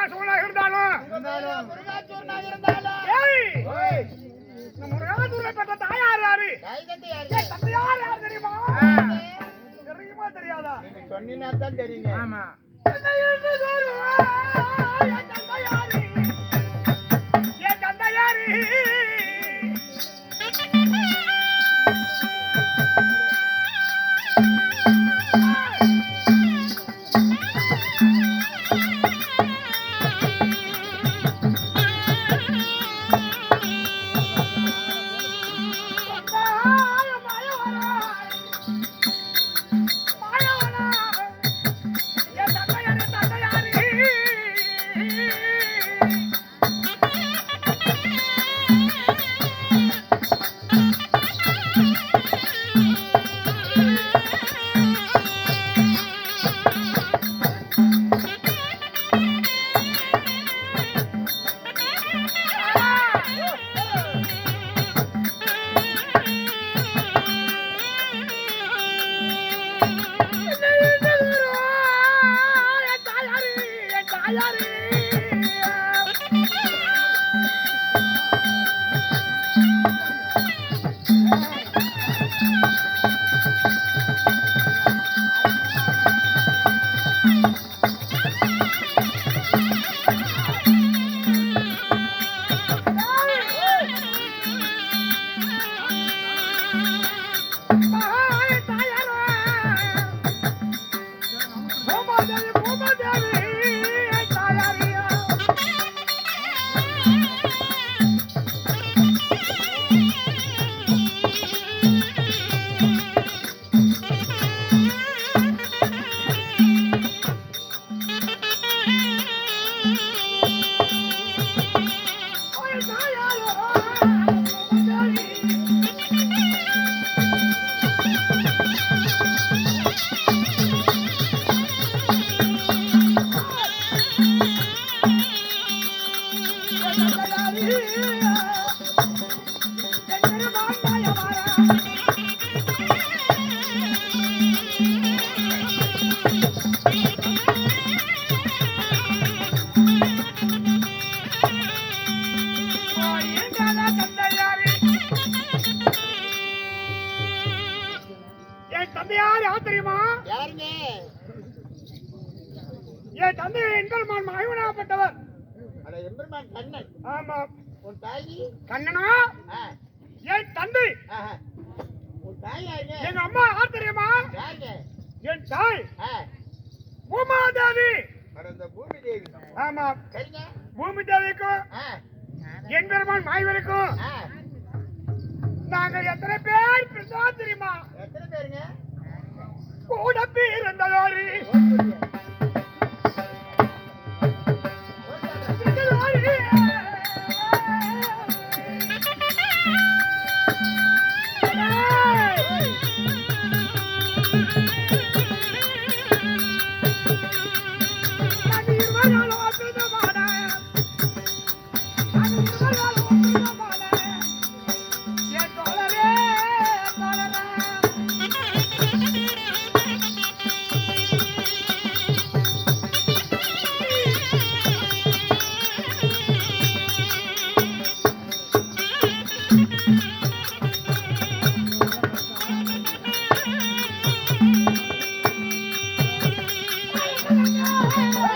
நரகாசுரனாக இருந்தாலும். முருகாசுரனை பெற்ற தாயார் யாரு? தந்தையார் யார் தெரியுமா? தெரியுமா தெரியாதா? சொன்னீங்கன்னா தான் தெரியுங்க. ஆமா. என் தந்தை எங்கல்மான் மகிழ்வனாப்பட்டவர் அட எம்பெருமான் கண்ணன். ஆமா. உன் தாயி? கண்ணனா? என் தந்தை. உன் தாய் யாருங்க? எங்க அம்மா யார் தெரியுமா? என் தாய். பூமாதேவி. அட இந்த பூமி தேவி ஆமா. சரிங்க. பூமி தேவிக்கும் ஆ, என் பெருமான் மாய்வருக்கும் ஆ. நாங்கள் எத்தனை பேர் பிறந்தா தெரியுமா? எத்தனை பேருங்க? கூட பிறந்ததோரு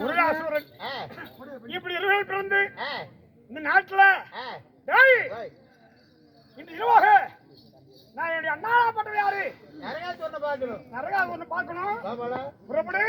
முருகாசூரன் இப்படி இருவர் பிறந்து ஆ, இந்த நாட்டுல ஆ. டேய், ஓய், இந்த இரவாக நான் என்னுடைய அண்ணாராப்பட்டது யாரு? நரகாசூரனை பார்க்கணும். நரகா ஒண்ணு பார்க்கணும். வா போலாம் புறப்படு.